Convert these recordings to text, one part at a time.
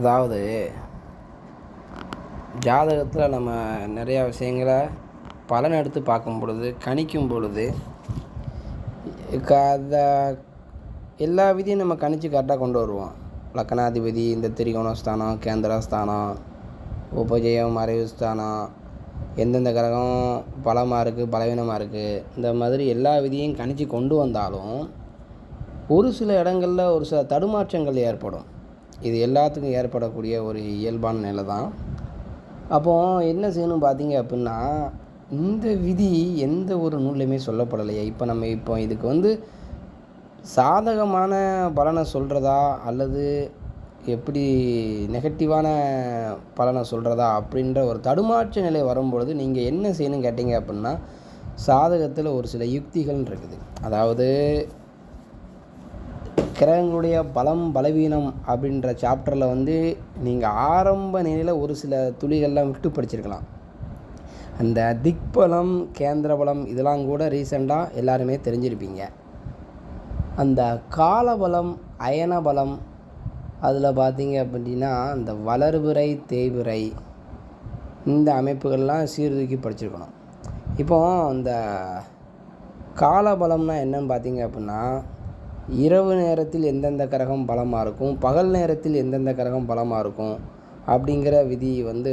அதாவது ஜாதகத்தில் நம்ம நிறையா விஷயங்களை பலன் எடுத்து பார்க்கும் பொழுது கணிக்கும் பொழுது க அந்த எல்லா விதியும் நம்ம கணிச்சு கரெக்டாக கொண்டு வருவோம். லக்கணாதிபதி இந்த திரிகோணஸ்தானம் கேந்திரஸ்தானம் உபஜயம் மறைவு ஸ்தானம் எந்தெந்த கிரகம் பலமாக இருக்குது பலவீனமாக இருக்குது இந்த மாதிரி எல்லா விதியும் கணிச்சு கொண்டு வந்தாலும் ஒரு சில இடங்களில் ஒரு சில தடுமாற்றங்கள் ஏற்படும். இது எல்லாத்துக்கும் ஏற்படக்கூடிய ஒரு இயல்பான நிலை தான். அப்போது என்ன செய்யணும் பார்த்தீங்க அப்படின்னா இந்த விதி எந்த ஒரு நூல்லையுமே சொல்லப்படலையே. இப்போ நம்ம இப்போ இதுக்கு வந்து சாதகமான பலனை சொல்கிறதா அல்லது எப்படி நெகட்டிவான பலனை சொல்கிறதா அப்படின்ற ஒரு தடுமாற்ற நிலை வரும்பொழுது நீங்கள் என்ன செய்யணும் கேட்டிங்க அப்படின்னா சாதகத்தில் ஒரு சில யுக்திகள் இருக்குது. அதாவது கிரகங்களுடைய பலம் பலவீனம் அப்படின்ற சாப்டரில் வந்து நீங்கள் ஆரம்ப நிலையில் ஒரு சில துளிகள்லாம் விட்டு படிச்சிருக்கலாம். அந்த திக்பலம் கேந்திர பலம் இதெல்லாம் கூட ரீசெண்டாக எல்லாருமே தெரிஞ்சிருப்பீங்க. அந்த காலபலம் அயன பலம் அதில் பார்த்தீங்க அப்படின்னா அந்த வளர்புரை தேய்புரை இந்த அமைப்புகள்லாம் சீர்தூக்கி படிச்சிருக்கணும். இப்போ இந்த காலபலம்னா என்னன்னு பார்த்தீங்க அப்படின்னா இரவு நேரத்தில் எந்தெந்த கிரகம் பலமாக இருக்கும்? பகல் நேரத்தில் எந்தெந்த கிரகம் பலமாக இருக்கும்? அப்படிங்கிற விதி வந்து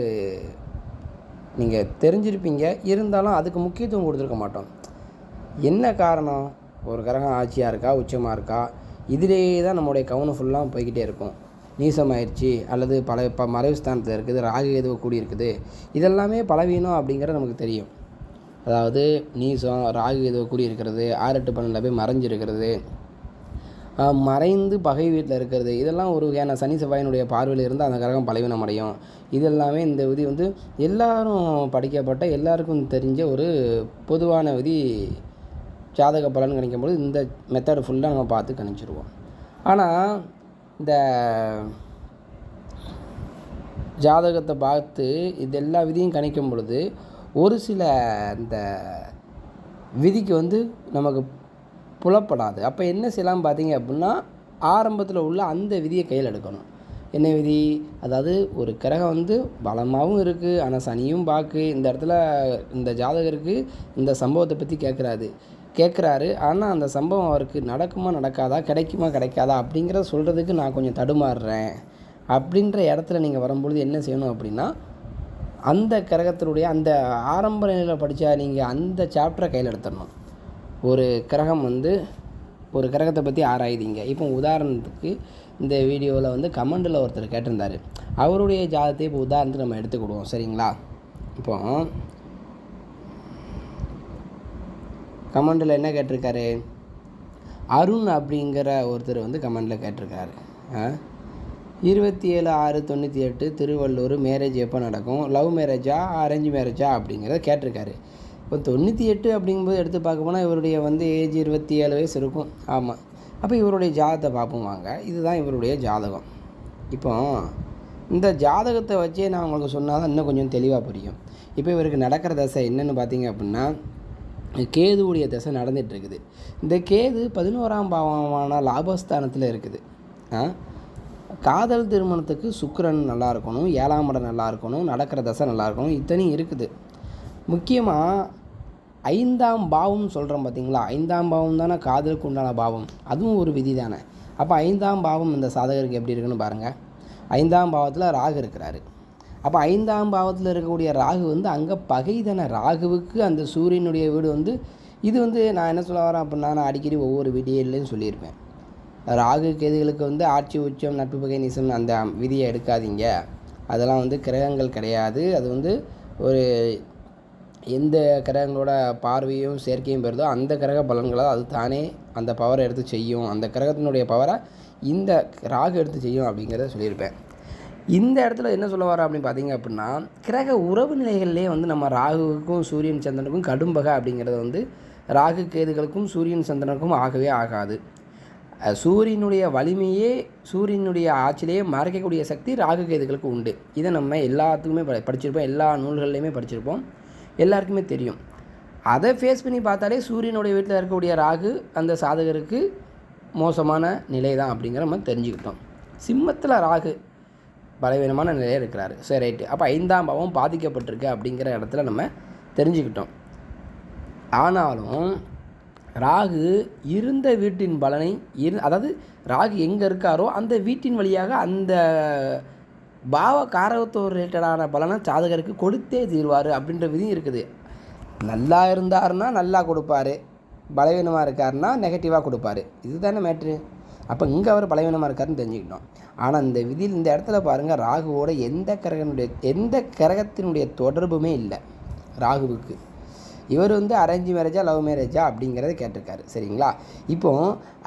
நீங்கள் தெரிஞ்சிருப்பீங்க. இருந்தாலும் அதுக்கு முக்கியத்துவம் கொடுத்துருக்க மாட்டோம். என்ன காரணம்? ஒரு கிரகம் ஆட்சியாக இருக்கா? உச்சமாக இருக்கா? இதிலேயே தான் நம்மளுடைய கவனம் ஃபுல்லாக போய்கிட்டே இருக்கும். நீசமாயிருச்சு அல்லது பல இப்போ மறைவு ஸ்தானத்தில் இருக்குது ராகு எதுவோ கூடி இருக்குது. இதெல்லாமே பலவீனம் அப்படிங்கிறது நமக்கு தெரியும். அதாவது நீசம் ராகு எதுவோ கூடி இருக்கிறது ஆறு எட்டு பன்னெண்டில் போய் மறைஞ்சிருக்கிறது. மறைந்து பகை வீட்டில் இருக்கிறது. இதெல்லாம் ஒரு வகையான சனி செவ்வாயினுடைய பார்வையில் இருந்து அந்த கிரகம் பலவீனம் அடையும். இதெல்லாமே இந்த விதி வந்து எல்லாரும் படிக்கப்பட்ட எல்லாருக்கும் தெரிஞ்ச ஒரு பொதுவான விதி ஜாதக பலன் கணிக்கும்போது இந்த மெத்தடு ஃபுல்லாக நம்ம பார்த்து கணிச்சிருவோம். ஆனால் இந்த ஜாதகத்தை பார்த்து இது எல்லா விதியும் கணிக்கும் பொழுது ஒரு சில இந்த விதிக்கு வந்து நமக்கு புலப்படாது. அப்போ என்ன செய்யலாம் பார்த்தீங்க அப்படின்னா ஆரம்பத்தில் உள்ள அந்த விதியை கையில் எடுக்கணும். என்ன விதி? அதாவது ஒரு கிரகம் வந்து பலமாகவும் இருக்குது ஆனால் சனியும் பார்க்கு இந்த இடத்துல இந்த ஜாதகருக்கு இந்த சம்பவத்தை பற்றி கேட்குறாரு கேட்குறாரு ஆனால் அந்த சம்பவம் அவருக்கு நடக்குமா நடக்காதா கிடைக்குமா கிடைக்காதா அப்படிங்கிறத சொல்கிறதுக்கு நான் கொஞ்சம் தடுமாறுறேன். அப்படின்ற இடத்துல நீங்கள் வரும்பொழுது என்ன செய்யணும் அப்படின்னா அந்த கிரகத்தினுடைய அந்த ஆரம்ப நிலையில் படித்தா நீங்கள் அந்த சாப்டரை கையில் எடுத்துடணும். ஒரு கிரகம் வந்து ஒரு கிரகத்தை பற்றி ஆராயுதீங்க. இப்போ உதாரணத்துக்கு இந்த வீடியோவில் வந்து கமெண்டில் ஒருத்தர் கேட்டிருந்தார். அவருடைய ஜாதத்தை இப்போ உதாரணத்துக்கு நம்ம எடுத்துக்கிடுவோம். சரிங்களா? இப்போ கமெண்டில் என்ன கேட்டிருக்காரு? அருண் அப்படிங்கிற ஒருத்தர் வந்து கமெண்டில் கேட்டிருக்காரு. இருபத்தி ஏழு ஆறு தொண்ணூற்றி எட்டு திருவள்ளூர் மேரேஜ் எப்போ நடக்கும்? லவ் மேரேஜா அரேஞ்ச் மேரேஜா அப்படிங்கிறத கேட்டிருக்காரு. இப்போ தொண்ணூற்றி எட்டு அப்படிங்கும்போது எடுத்து பார்க்க போனால் இவருடைய வந்து ஏஜ் இருபத்தி ஏழு வயசு இருக்கும். ஆமாம் அப்போ இவருடைய ஜாதகத்தை பார்ப்போம் வாங்க. இதுதான் இவருடைய ஜாதகம். இப்போ இந்த ஜாதகத்தை வச்சே நான் உங்களுக்கு சொன்னால் தான் இன்னும் கொஞ்சம் தெளிவாக புரியும். இப்போ இவருக்கு நடக்கிற தசை என்னென்னு பார்த்தீங்க அப்படின்னா கேதுவுடைய தசை நடந்துகிட்ருக்குது இருக்குது. இந்த கேது பதினோராம் பாவமான லாபஸ்தானத்தில் இருக்குது. காதல் திருமணத்துக்கு சுக்கரன் நல்லா இருக்கணும் ஏழாம் இடம் நல்லா இருக்கணும் நடக்கிற தசை நல்லா இருக்கணும் இத்தனையும் இருக்குது. முக்கியமாக ஐந்தாம் பாவம் சொல்கிறோம் பார்த்தீங்களா ஐந்தாம் பாவம் தானே காதலுக்கு உண்டான பாவம். அதுவும் ஒரு விதி தானே. அப்போ ஐந்தாம் பாவம் இந்த சாதகருக்கு எப்படி இருக்குன்னு பாருங்கள் ஐந்தாம் பாவத்தில் ராகு இருக்கிறாரு. அப்போ ஐந்தாம் பாவத்தில் இருக்கக்கூடிய ராகு வந்து அங்கே பகை தானே. ராகுவுக்கு அந்த சூரியனுடைய வீடு வந்து இது வந்து நான் என்ன சொல்ல வரேன் அப்படின்னா நான் அடிக்கடி ஒவ்வொரு விடியல்லையும் சொல்லியிருப்பேன். ராகு கேதுகளுக்கு வந்து ஆட்சி உச்சம் நட்பு பகை நீசம் அந்த விதியை எடுக்காதீங்க. அதெல்லாம் வந்து கிரகங்கள் கிடையாது. அது வந்து ஒரு எந்த கிரகங்களோட பார்வையும் சேர்க்கையும் பெறுதோ அந்த கிரக பலன்களை அது தானே அந்த பவரை எடுத்து செய்யும். அந்த கிரகத்தினுடைய பவரை இந்த ராகு எடுத்து செய்யும் அப்படிங்கிறத சொல்லியிருப்பேன். இந்த இடத்துல என்ன சொல்ல வரோம் அப்படின்னு பார்த்தீங்க அப்படின்னா கிரக உறவு நிலைகள்லேயே வந்து நம்ம ராகுவுக்கும் சூரியன் சந்திரனுக்கும் கடும்பகை அப்படிங்கிறது வந்து ராகு கேதுகளுக்கும் சூரியன் சந்திரனுக்கும் ஆகவே ஆகாது. சூரியனுடைய வலிமையே சூரியனுடைய ஆட்சியிலேயே மறைக்கக்கூடிய சக்தி ராகு கேதுகளுக்கு உண்டு. இதை நம்ம எல்லாத்துக்குமே ப- படிச்சிருப்போம். எல்லா நூல்கள்லையுமே படிச்சிருப்போம். எல்லாருக்குமே தெரியும். அதை ஃபேஸ் பண்ணி பார்த்தாலே சூரியனுடைய வீட்டில் இருக்கக்கூடிய ராகு அந்த சாதகருக்கு மோசமான நிலை தான் அப்படிங்கிற நம்ம தெரிஞ்சுக்கிட்டோம். சிம்மத்தில் ராகு பலவீனமான நிலையில் இருக்கிறாரு. சரி ரைட்டு அப்போ ஐந்தாம் பாவம் பாதிக்கப்பட்டிருக்கு அப்படிங்கிற இடத்துல நம்ம தெரிஞ்சுக்கிட்டோம். ஆனாலும் ராகு இருந்த வீட்டின் பலனை இரு அதாவது ராகு எங்கே இருக்காரோ அந்த வீட்டின் வழியாக அந்த பாவ காரகத்துவ ரிலேட்டடான பலனை சாதகருக்கு கொடுத்தே தீர்வார் அப்படின்ற விதியும் இருக்குது. நல்லா இருந்தாருன்னா நல்லா கொடுப்பாரு. பலவீனமாக இருக்காருன்னா நெகட்டிவாக கொடுப்பாரு. இதுதானே மேட்ரு அப்போ இங்கே அவர் பலவீனமாக இருக்காருன்னு தெரிஞ்சுக்கிட்டோம். ஆனால் இந்த விதியில் இந்த இடத்துல பாருங்கள் ராகுவோட எந்த கிரகனுடைய எந்த கிரகத்தினுடைய தொடர்புமே இல்லை. ராகுவுக்கு. இவர் வந்து அரேஞ்ச் மேரேஜா லவ் மேரேஜா அப்படிங்கிறத கேட்டிருக்காரு. சரிங்களா? இப்போ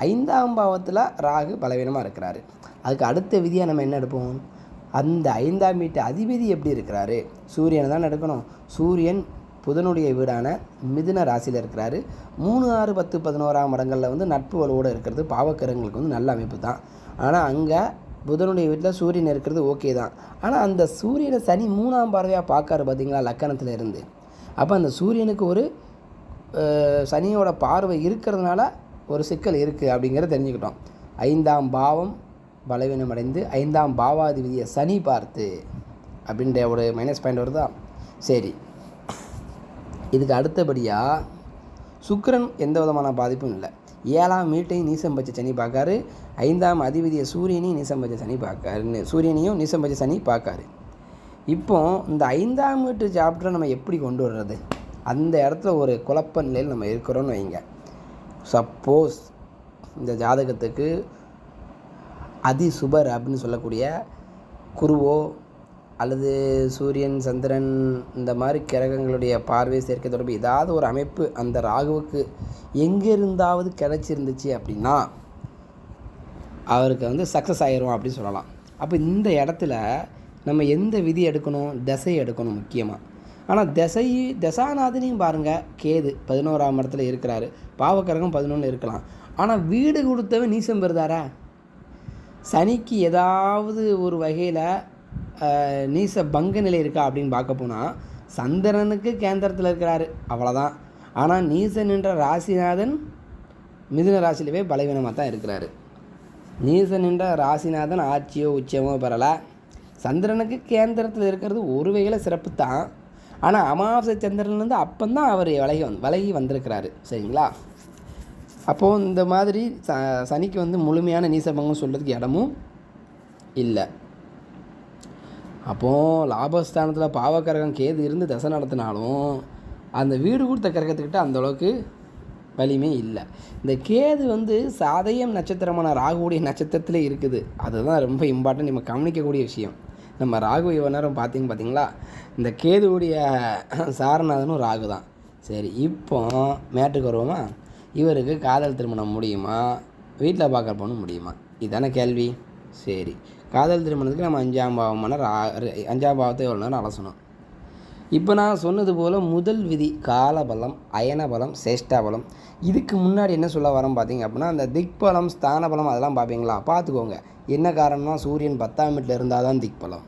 ஐந்தாம் பாவத்தில் ராகு பலவீனமாக இருக்கிறாரு. அதுக்கு அடுத்த விதியாக நம்ம என்ன எடுப்போம்? அந்த ஐந்தாம் வீட்டு அதிபதி எப்படி இருக்கிறாரு? சூரியனை தான் எடுக்கணும். சூரியன் புதனுடைய வீடான மிதுன ராசியில் இருக்கிறாரு. மூணு ஆறு பத்து பதினோராம் இடங்களில் வந்து நட்பு வலுவோடு இருக்கிறது. பாவக்கரங்களுக்கு வந்து நல்ல அமைப்பு தான். ஆனால் அங்கே புதனுடைய வீட்டில் சூரியன் இருக்கிறது ஓகே தான். ஆனால் அந்த சூரியனை சனி மூணாம் பார்வையாக பார்க்காரு பார்த்தீங்களா லக்கணத்தில் இருந்து. அப்போ அந்த சூரியனுக்கு ஒரு சனியோட பார்வை இருக்கிறதுனால ஒரு சிக்கல் இருக்குது அப்படிங்கிறத தெரிஞ்சுக்கிட்டோம். ஐந்தாம் பாவம் பலவீனமடைந்து ஐந்தாம் பாவாதிபதியை சனி பார்த்து அப்படின்ற ஒரு மைனஸ் பாயிண்ட் வருதா? சரி. இதுக்கு அடுத்தபடியாக சுக்கரன் எந்த விதமான பாதிப்பும் இல்லை. ஏழாம் வீட்டையும் நீசம் பச்ச சனி பார்க்காரு. ஐந்தாம் அதிபதியை சூரியனையும் நீசம் பச்ச சனி பார்க்காருன்னு சூரியனையும் நீசம் பச்ச சனி பார்க்காரு. இப்போ இந்த ஐந்தாம் வீட்டு சாப்டரை நம்ம எப்படி கொண்டு வர்றது? அந்த இடத்துல ஒரு குழப்ப நிலையில் நம்ம இருக்கிறோன்னு வைங்க. சப்போஸ் இந்த ஜாதகத்துக்கு அதிசுபர் அப்படின்னு சொல்லக்கூடிய குருவோ அல்லது சூரியன் சந்திரன் இந்த மாதிரி கிரகங்களுடைய பார்வை சேர்க்கை தொடர்பு ஏதாவது ஒரு அமைப்பு அந்த ராகுவுக்கு எங்கே இருந்தாவது கிடச்சிருந்துச்சு அப்படின்னா அவருக்கு வந்து சக்ஸஸ் ஆயிரும் அப்படின்னு சொல்லலாம். அப்போ இந்த இடத்துல நம்ம எந்த விதி எடுக்கணும்? திசை எடுக்கணும் முக்கியமாக ஆனால் திசை தசாநாதனையும் பாருங்கள் கேது பதினோராம் இடத்துல இருக்கிறாரு. பாவக்கரகம் பதினொன்று இருக்கலாம். ஆனால் வீடு கொடுத்தவன் நீசம் பெறுதாரா? சனிக்கு ஏதாவது ஒரு வகையில் நீச பங்க நிலை இருக்கா அப்படின்னு பார்க்க போனால் சந்திரனுக்கு கேந்திரத்தில் இருக்கிறாரு. அவ்வளோதான் ஆனால் நீசன் என்ற ராசிநாதன் மிதுன ராசியிலவே பலவீனமாக தான் இருக்கிறாரு. நீசன் என்ற ராசிநாதன் ஆட்சியோ உச்சமோ பெறலை. சந்திரனுக்கு கேந்திரத்தில் இருக்கிறது ஒரு வகையில் சிறப்பு தான். ஆனால் அமாவாசை சந்திரன்லேருந்து அப்போ தான் அவர் விலகி வந் விலகி வந்திருக்கிறாரு. சரிங்களா? அப்போது இந்த மாதிரி ச சனிக்கு வந்து முழுமையான நீசபங்கம் சொல்கிறதுக்கு இடமும் இல்லை. அப்போது லாபஸ்தானத்தில் பாவக்கரகம் கேது இருந்து தசை நடத்தினாலும் அந்த வீடு கொடுத்த கரகத்துக்கிட்ட அந்த அளவுக்கு வலிமை இல்லை. இந்த கேது வந்து சாதயம் நட்சத்திரமான ராகுவுடைய நட்சத்திரத்தில் இருக்குது. அதுதான் ரொம்ப இம்பார்ட்டன்ட் நம்ம கவனிக்கக்கூடிய விஷயம். நம்ம ராகு இவ்வளோ நேரம் பார்த்தீங்க பார்த்தீங்களா? இந்த கேதுவுடைய சாரநாதனும் ராகு தான் சரி இப்போ மேட்டுக்கு வருவோமா? இவருக்கு காதல் திருமணம் முடியுமா? வீட்டில் பார்க்குற பொண்ணு முடியுமா? இதுதானே கேள்வி. சரி. காதல் திருமணத்துக்கு நம்ம அஞ்சாம் பாவமான ரா அஞ்சாம் பாவத்தை எவ்வளோ நேரம் அலசணும்? இப்போ நான் சொன்னது போல் முதல் விதி காலபலம் அயனபலம் சேஷ்டாபலம். இதுக்கு முன்னாடி என்ன சொல்ல வரோம் பார்த்தீங்க அப்படின்னா அந்த திக்பலம் ஸ்தானபலம் அதெல்லாம் பார்ப்பீங்களா பார்த்துக்கோங்க என்ன காரணம்னா சூரியன் பத்தாம் வீட்டில் இருந்தால் தான் திக்பலம்.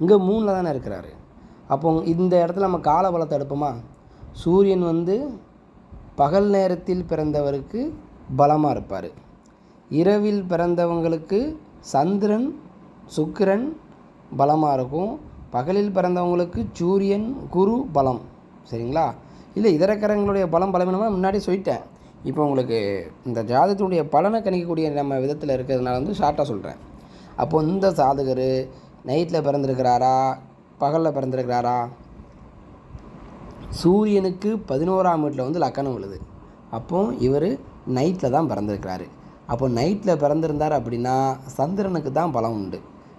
இங்கே மூணில் தானே இருக்கிறாரு. அப்போ இந்த இடத்துல நம்ம காலபலத்தை எடுப்போமா? சூரியன் வந்து பகல் நேரத்தில் பிறந்தவருக்கு பலமாக இருப்பார். இரவில் பிறந்தவங்களுக்கு சந்திரன் சுக்கிரன் பலமாக இருக்கும். பகலில் பிறந்தவங்களுக்கு சூரியன் குரு பலம். சரிங்களா? இல்லை இதரக்கரங்களுடைய பலம் பலவீனமாக முன்னாடி சொல்லிட்டேன். இப்போ உங்களுக்கு இந்த ஜாதகத்தினுடைய பலனை கணிக்கக்கூடிய நம்ம விதத்தில் இருக்கிறதுனால வந்து ஷார்ட்டாக சொல்கிறேன் அப்போது இந்த சாதகர் நைட்டில் பிறந்திருக்கிறாரா? பகலில் பிறந்திருக்கிறாரா? சூரியனுக்கு பதினோராம் வீட்டில் வந்து லக்கணம் விழுது அப்போ இவர் நைட்டில் தான் பிறந்திருக்கிறாரு. அப்போ நைட்டில் பிறந்திருந்தார் அப்படின்னா சந்திரனுக்கு தான் பலம் உண்டு.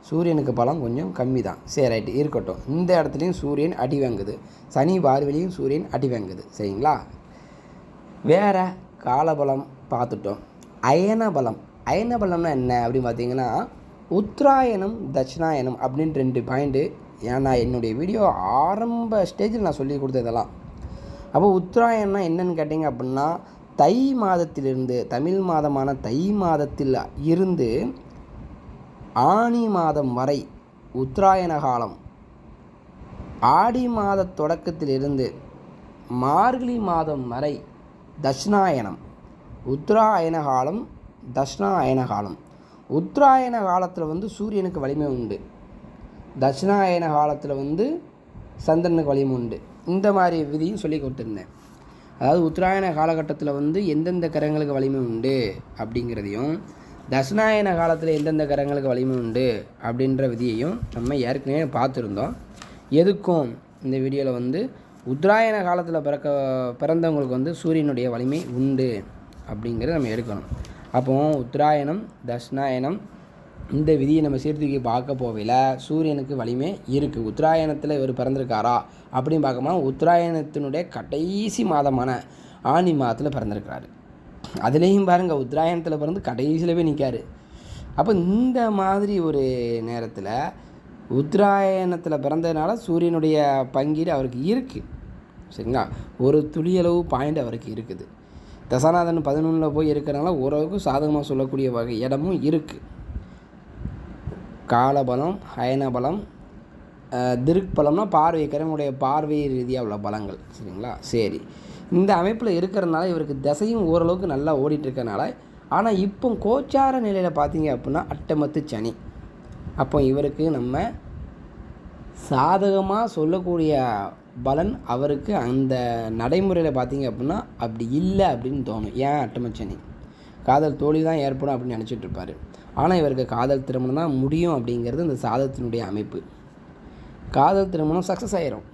சூரியனுக்கு பலம் கொஞ்சம் கம்மி தான். சரி ரைட்டு இருக்கட்டும். இந்த இடத்துலையும் சூரியன் அடி வாங்குது. சனி பார்வெளியும் சூரியன் அடி வாங்குது. சரிங்களா? வேற காலபலம் பார்த்துட்டோம். அயனபலம். அயனபலம்னா என்ன அப்படின்னு பார்த்தீங்கன்னா உத்தராயணம் தட்சிணாயனம் அப்படின்னு ரெண்டு பாயிண்ட்டு ஏன்னா என்னுடைய வீடியோ ஆரம்ப ஸ்டேஜில் நான் சொல்லி கொடுத்ததெல்லாம். அப்போ உத்தராயணம்னா என்னென்னு கேட்டிங்க அப்படின்னா தை மாதத்திலிருந்து தமிழ் மாதமான தை மாதத்தில் இருந்து ஆனி மாதம் வரை உத்தராயண காலம் ஆடி மாத தொடக்கத்திலிருந்து மார்கழி மாதம் வரை தட்சிணாயனம் உத்தராயண காலம் தட்சிணாயன காலம். உத்தராயண காலத்தில் வந்து சூரியனுக்கு வலிமை உண்டு. தட்சிணாயன காலத்தில் வந்து சந்திரனுக்கு வலிமை உண்டு. இந்த மாதிரி விதியும் சொல்லி கொடுத்துருந்தேன். அதாவது உத்தராயண காலகட்டத்தில் வந்து எந்தெந்த கரங்களுக்கு வலிமை உண்டு அப்படிங்கிறதையும் தட்சிணாயன காலத்தில் எந்தெந்த கரங்களுக்கு வலிமை உண்டு அப்படின்ற விதியையும் நம்ம ஏற்கனவே பார்த்துருந்தோம். எதுக்கும் இந்த வீடியோவில் வந்து உத்தராயண காலத்தில் பிறக்க பிறந்தவங்களுக்கு வந்து சூரியனுடைய வலிமை உண்டு அப்படிங்கிறத நம்ம எடுக்கணும். அப்போது உத்தராயணம் தட்சிணாயனம் இந்த விதியை நம்ம சீர்தூக்கி பார்க்க போவையில் சூரியனுக்கு வலிமை இருக்குது உத்தராயணத்தில் இவர் பிறந்திருக்காரா? அப்படின்னு பார்க்கும்போது உத்தராயணத்தினுடைய கடைசி மாதமான ஆனி மாதத்தில் பிறந்திருக்கிறாரு. அதுலேயும் பாருங்கள் உத்தராயணத்தில் பிறந்து கடைசியில் போய் நிற்காரு அப்போ இந்த மாதிரி ஒரு நேரத்தில் உத்தராயணத்தில் பிறந்ததுனால சூரியனுடைய பங்கீடு அவருக்கு இருக்குது சரிங்களா? ஒரு துளியளவு பாயிண்ட் அவருக்கு இருக்குது. தசாநாதன் பதினொன்றில் போய் இருக்கிறனால ஓரளவுக்கு சாதகமாக சொல்லக்கூடிய வகை இடமும் இருக்குது காலபலம் அயனபலம் திருக் பலம்னா பார்வை கிரகனுடைய பார்வை ரீதியாக உள்ள பலங்கள் சரிங்களா? சரி. இந்த அமைப்பில் இருக்கிறதுனால இவருக்கு திசையும் ஓரளவுக்கு நல்லா ஓடிட்டுருக்கனால ஆனால் இப்போ கோச்சார நிலையில் பார்த்தீங்க அப்படின்னா அட்டமத்து சனி. அப்போ இவருக்கு நம்ம சாதகமாக சொல்லக்கூடிய பலன் அவருக்கு அந்த நடைமுறையில் பார்த்தீங்க அப்படின்னா அப்படி இல்லை அப்படின்னு தோணும். ஏன் அட்டமச்சனி காதல் தோல்வி தான் ஏற்படும் அப்படின்னு நினச்சிட்டு இருப்பார். ஆனால் இவருக்கு காதல் திருமணம் தான் முடியும் அப்படிங்கிறது இந்த சாதகத்தினுடைய அமைப்பு. காதல் திருமணம் சக்ஸஸ் ஆயிரும்.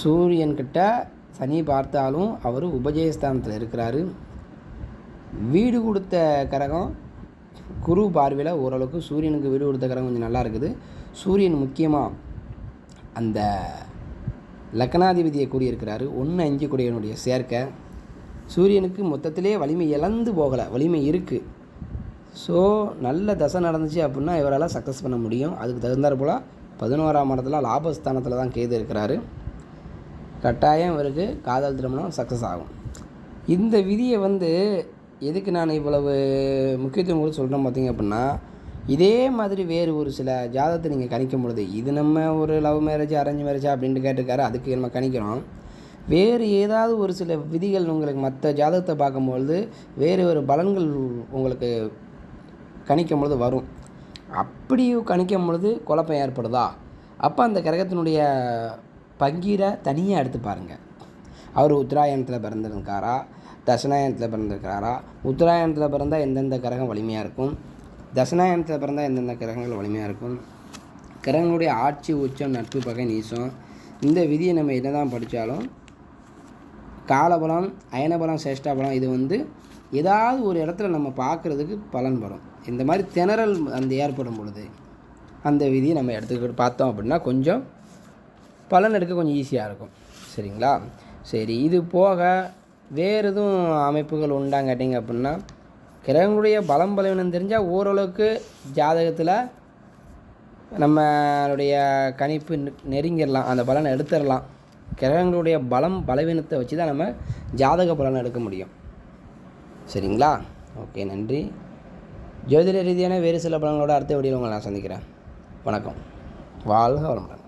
சூரியன்கிட்ட சனி பார்த்தாலும் அவர் உபஜயஸ்தானத்தில் இருக்கிறாரு. வீடு கொடுத்த கரகம் குரு பார்வையில் ஓரளவுக்கு சூரியனுக்கு வீடு கொடுத்த கரகம் கொஞ்சம் நல்லா இருக்குது. சூரியன் முக்கியமாக அந்த லக்னாதிபதியை கூடியிருக்கிறாரு ஒன்று அஞ்சு கூடியனுடைய சேர்க்கை சூரியனுக்கு மொத்தத்திலே வலிமை இழந்து போகலை. வலிமை இருக்குது ஸோ நல்ல தசை நடந்துச்சு அப்படின்னா இவரால் சக்ஸஸ் பண்ண முடியும். அதுக்கு தகுந்தாற் போல் பதினோராம் இடத்துல லாபஸ்தானத்தில் தான் கேது இருக்கிறாரு. கட்டாயம் இவருக்கு காதல் திருமணம் சக்ஸஸ் ஆகும். இந்த விதியை வந்து எதுக்கு நான் இவ்வளவு முக்கியத்துவம் கொடுத்து சொல்கிறேன் பார்த்தீங்க அப்படின்னா இதே மாதிரி வேறு ஒரு சில ஜாதகத்தை நீங்கள் கணிக்கும் பொழுது இது நம்ம ஒரு லவ் மேரேஜ் அரேஞ்ச் மேரேஜா அப்படின்ட்டு கேட்டிருக்காரு அதுக்கு நம்ம கணிக்கிறோம். வேறு ஏதாவது ஒரு சில விதிகள் உங்களுக்கு மற்ற ஜாதகத்தை பார்க்கும்பொழுது வேறு ஒரு பலன்கள் உங்களுக்கு கணிக்கும் பொழுது வரும். அப்படியும் கணிக்கும் பொழுது குழப்பம் ஏற்படுதா? அப்போ அந்த கிரகத்தினுடைய பங்கீரை தனியாக எடுத்து பாருங்கள் அவர் உத்தராயணத்தில் பிறந்திருக்காரா? தசனாயணத்தில் பிறந்திருக்கிறாரா உத்தராயணத்தில் பிறந்தால் எந்தெந்த கிரகம் வலிமையாக இருக்கும்? தசனாயணத்தில் பிறந்தால் எந்தெந்த கிரகங்கள் வலிமையாக இருக்கும்? கிரகங்களுடைய ஆட்சி உச்சம் நட்பு பகை நீசம் இந்த விதியை நம்ம என்ன தான் படித்தாலும் காலபலம் அயனபலம் சேஷ்டாபலம் இது வந்து ஏதாவது ஒரு இடத்துல நம்ம பார்க்குறதுக்கு பலன் வரும். இந்த மாதிரி திணறல் அந்த ஏற்படும் பொழுது அந்த விதியை நம்ம எடுத்துக்கிட்டு பார்த்தோம் அப்படின்னா கொஞ்சம் பலன் எடுக்க கொஞ்சம் ஈஸியாக இருக்கும். சரிங்களா? சரி இது போக வேறு எதுவும் அமைப்புகள் உண்டாங்க கேட்டிங்க அப்படின்னா கிரகங்களுடைய பலம் பலவீனம் தெரிஞ்சால் ஓரளவுக்கு ஜாதகத்தில் நம்மளுடைய கணிப்பு நெருங்கிடலாம். அந்த பலனை எடுத்துடலாம். கிரகங்களுடைய பலம் பலவீனத்தை வச்சு தான் நம்ம ஜாதக பலனை எடுக்க முடியும். சரிங்களா? ஓகே நன்றி. ஜோதிட ரீதியான வேறு சில பலன்களோட அடுத்த வீடியோவில் உங்களை நான் சந்திக்கிறேன். வணக்கம். வாழ்க வளமுடன்.